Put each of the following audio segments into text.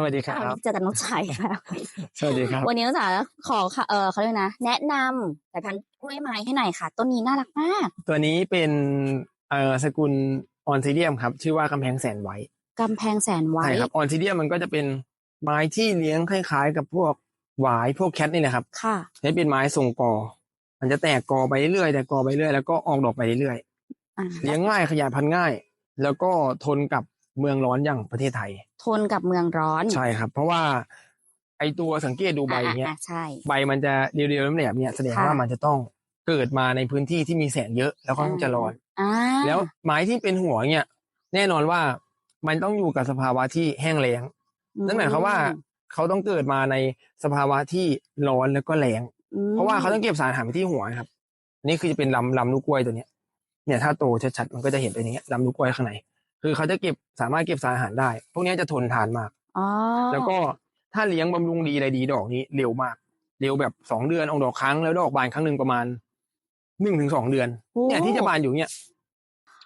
สวัสดีครัวันบนี้เจอกันน้องชายค่ะสวัสดีครับ วันนี้น้องจ๋าขอค่ะเออเขาเรียกนะ แนะนำสายพันธุ์กล้วยไม้ให้หน่อยค่ะ ต้นนี้น่ารักมาก ตัวนี้เป็นเอ่อสกุลออนซิเดียมครับ ชื่อว่ากำแพงแสนไว้กำแพงแสนไว้ใช่ครับออนซิเดียมมันก็จะเป็นไม้ที่เลี้ยงคล้ายๆ กับพวกหวายพวกแคทนี่แหละครับ ค่ะใช้เป็นไม้ทรงกอ มันจะแตกกอไปเรื่อยๆแต่กอไปเรื่อยแล้วก็ออกดอกไปเรื่อยอ่าๆเลี้ยงง่ายขยายพันธุ์ง่าย แล้วก็ทนกับเมืองร้อนอย่างประเทศไทย ทนกับเมืองร้อน ใช่ครับ เพราะว่า ไอตัวสังเกตดูใบอ่าเนี้ยอ่าใช่ใบมันจะเรียวๆแหลมๆเนี่ยแสดงค่ะว่ามันจะต้องเกิดมาในพื้นที่ที่มีแสงเยอะแล้วก็จะร้อนอ่าแล้วไม้ที่เป็นหัวเนี่ย แน่นอนว่ามันต้องอยู่กับสภาวะที่แห้งแล้งนั่นหมายความว่าเขาต้องเกิดมาในสภาวะที่ร้อนแล้วก็แรงอืมเพราะว่าเขาต้องเก็บสารอาหารไปที่หัวครับอันนี่คือจะเป็นลำลำลูกกล้วยตัวเนี้ย เนี่ยถ้าโตชัดๆมันก็จะเห็นเป็นอย่างเงี้ยลำลูกกล้วยข้างใน คือเขาจะเก็บสามารถเก็บสารอาหารได้ พวกเนี้ยจะทนทานมากอ๋อแล้วก็ถ้าเลี้ยงบำรุงดีอะไรดีดอกนี้เร็วมาก เร็วแบบสองเดือนออกดอกครั้งแล้วดอกบานครั้งหนึ่งประมาณหนึ่งถึงสองเดือนโอ้เนี่ยที่จะบานอยู่เนี่ย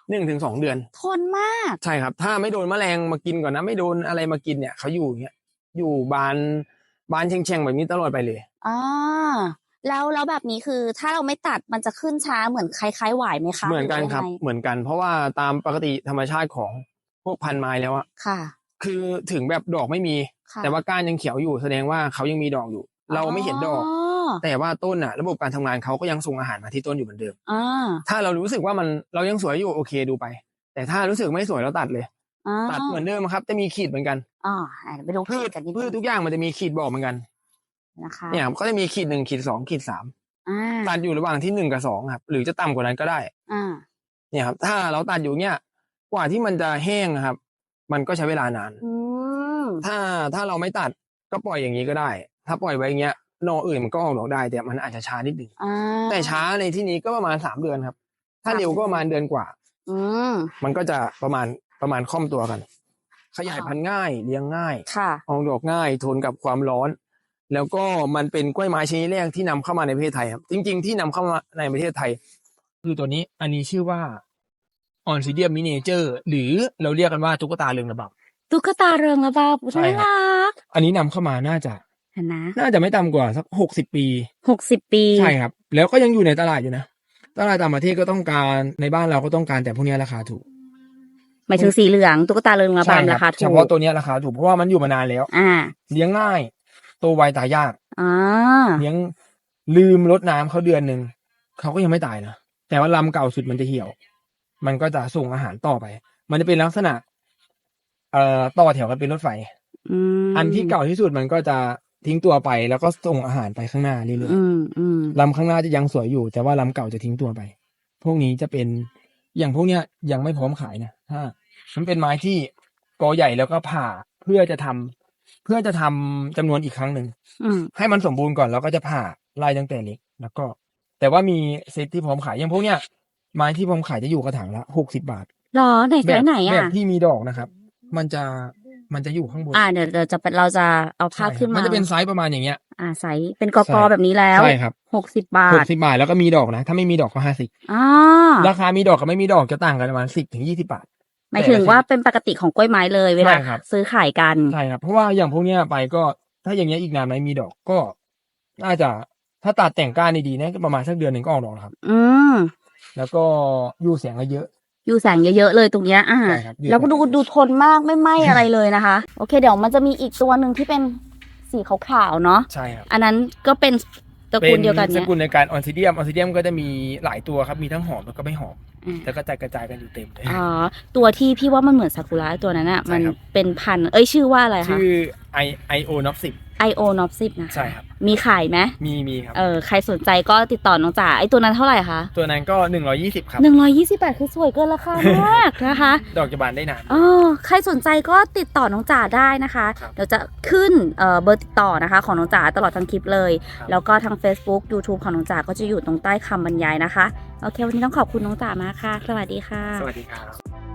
หนึ่งถึงสองเดือน ทนมาก ใช่ครับ ถ้าไม่โดนแมลงมากินก่อนนะ ไม่โดนอะไรมากินเนี่ยเขาอยู่อย่างเงี้ยอยู่บานบานเชงๆแบบนี้ตลอดไปเลยอ่า แล้วแล้วแบบนี้คือถ้าเราไม่ตัดมันจะขึ้นช้าเหมือนคล้ายๆหวายไหมคะเหมือนกันครับหอยังไงเหมือนกัน เพราะว่าตามปกติธรรมชาติของพวกพันธุ์ไม้แล้วอะค่ะ คือถึงแบบดอกไม่มีค่ะแต่ว่าก้านยังเขียวอยู่แสดงว่าเขายังมีดอกอยู่ เราไม่เห็นดอก แต่ว่าต้นอะระบบการทำงานเขาก็ยังส่งอาหารมาที่ต้นอยู่เหมือนเดิมอ่าถ้าเรารู้สึกว่ามันเรายังสวยอยู่โอเคดูไป แต่ถ้ารู้สึกไม่สวยเราตัดเลยอ่าตัดเหมือนเดิมครับจะมีขีดเหมือนกันอ่าเดี๋ยวไปดูพืชกันนิดพืชนึทุงกอย่างมันจะมีขีดบอกเหมือนกัน นะคะเนี่ยก็จะมีขีดหนึ่งขีดสองขีดสามอ่าตัดอยู่ระหว่างที่หนึ่งกับสองครับ หรือจะต่ำกว่านั้นก็ได้อ่าเนี่ยครับ ถ้าเราตัดอยู่เนี่ยกว่าที่มันจะแห้งครับ มันก็ใช้เวลานานอืมถ้าถ้าเราไม่ตัดก็ปล่อยอย่างนี้ก็ได้ ถ้าปล่อยไว้อย่างเงี้ยหนออื่นมันก็ออกดอกได้ แต่มันอาจจะช้านิดหนึ่งอ่าแต่ช้าในที่นี้ก็ประมาณสามเดือนครับ ถ้าเร็วก็ประมาณเดือนกว่า อืมมันก็จะประมาณประมาณค่อมตัวกัน ขยายค่ะพันธุ์ง่ายเลี้ยงง่ายค่ะออกดอกง่ายทนกับความร้อน แล้วก็มันเป็นกล้วยไม้ชนิดแรกที่นำเข้ามาในประเทศไทยครับ จริง ๆ ที่นำเข้ามาในประเทศไทย คือตัวนี้อันนี้ชื่อว่าออนซิเดียมมิเนเจอร์หรือเราเรียกกันว่าตุ๊กตาเรืองระบำตุ๊กตาเริงระบาบใช่น่าครับรักอันนี้นำเข้ามาน่าจะเห็นนะน่าจะไม่ต่ำกว่าสักหกสิบปีหกสิบปีใช่ครับ แล้วก็ยังอยู่ในตลาดอยู่นะตลาดต่างประเทศก็ต้องการในบ้านเราก็ต้องการแต่พวกนี้ราคาถูกหมายถึงสีเหลืองตุ๊กตาเริงระใช่บำครารับคาเฉถูกพาะตัวเนี้ยราคาถูกเพราะว่ามันอยู่มานานแล้ว อ่า เลี้ยงง่ายโตไวตายยากอ่าเลี้ยงลืมรดน้ำเขาเดือนหนึ่งเขาก็ยังไม่ตายนะแต่ว่าลำเก่าสุดมันจะเหี่ยว มันก็จะส่งอาหารต่อไป มันจะเป็นลักษณะ เอ่อต่อแถวกันเป็นรถไฟอืมอันที่เก่าที่สุดมันก็จะทิ้งตัวไป แล้วก็ส่งอาหารไปข้างหน้าเรื่อยอืมอืมๆลำข้างหน้าจะยังสวยอยู่ แต่ว่าลำเก่าจะทิ้งตัวไป พวกนี้จะเป็นอย่างพวกเนี้ยยังไม่พร้อมขายนะถ้ามันเป็นไม้ที่กอใหญ่แล้วก็ผ่าเพื่อจะทำ เพื่อจะทำจำนวนอีกครั้งหนึ่งอืมให้มันสมบูรณ์ก่อนแล้วก็จะผ่าไล่ตั้งแต่เล็กแล้วก็ แต่ว่ามีเซตที่พร้อมขายอย่างพวกเนี้ยไม้ที่พร้อมขายจะอยู่กระถางละหกสิบาทหรอไหนแบไซบส์ไหนแบอะบที่มีดอกนะครับ มันจะมันจะอยู่ข้างบนอ่าเดี๋ยวเดี๋ยวจะเป็นเราจะเอาภาพใช่ครับขึ้นมา มันจะเป็นไซส์ประมาณอย่างเงี้ย อ่าไซส์เป็นกใช่กอแบบนี้แล้วใช่ครับหกสิบบาหทกสิบาทแล้วก็มีดอกนะ ถ้าไม่มีดอกก็ห้าสิบอ่าราคามีดอกกับไม่มีดอกจะต่างกันประมาณสิบถึงยี่สิบาท หมายถึงว่าเป็นปกติของกล้วยไม้เลยเวลาใช่ครับซื้อขายกันใช่ครับเพราะว่าอย่างพวกเนี้ยไปก็ถ้าอย่างเงี้ยอีกนานไหมมีดอกก็น่าจะถ้าตัดแต่งก้านดีๆเนี่ยก็ประมาณสักเดือนหนึ่งก็ออกดอกแล้วครับ อืมแล้วก็อยู่เสียงก็เยอะอยู่แสงเยอะๆเลยตรงเนี้ยอ่าใช่ครับอยู่แล้วก็ดูแสงดูทนมากไม่ไหม้อะไรเลยนะคะ โอเค เดี๋ยวมันจะมีอีกตัวหนึ่งที่เป็นสีขาวๆเนาะใช่ครับอันนั้นก็เป็น ตระกูลเดียวกันสเนี่ยกุลในการออนซิเดียมออนซิเดียมก็จะมีหลายตัวครับมีทั้งหอมแล้วก็ไม่หอมอืมแล้วก็กระจายกระจายกันอยู่เต็มเลย อ๋อตัวที่พี่ว่ามันเหมือนซากุระตัวนั้นอะใช่มันครับ เป็นพันธุ์เอ้ยชื่อว่าอะไรคะ ชื่อไอไอโอนอฟสิบ ไอโอนอฟซินะใช่ครับ มีขายไหมมีมีครับ เออใครสนใจก็ติดต่อน้องจ๋าไอตัวนั้นเท่าไหร่คะ ตัวนั้นก็หนึ่งร้อยี่สิบครับหนึ่งร้อยยี่สิบแปดคือสวยเกินราคามากนะคะ ดอกจะบานได้นาน เออใครสนใจก็ติดต่อน้องจ๋าได้นะคะ ครับเดี๋ยวจะขึ้นเอ่อเบอร์ติดต่อนะคะ ของน้องจ๋าตลอดทั้งคลิปเลย ครับ แล้วก็ทาง Facebook YouTube ของน้องจ๋าก็จะอยู่ตรงใต้คำบรรยายนะคะ โอเค วันนี้ต้องขอบคุณน้องจ๋ามากค่ะ สวัสดีค่ะ สวัสดีครับ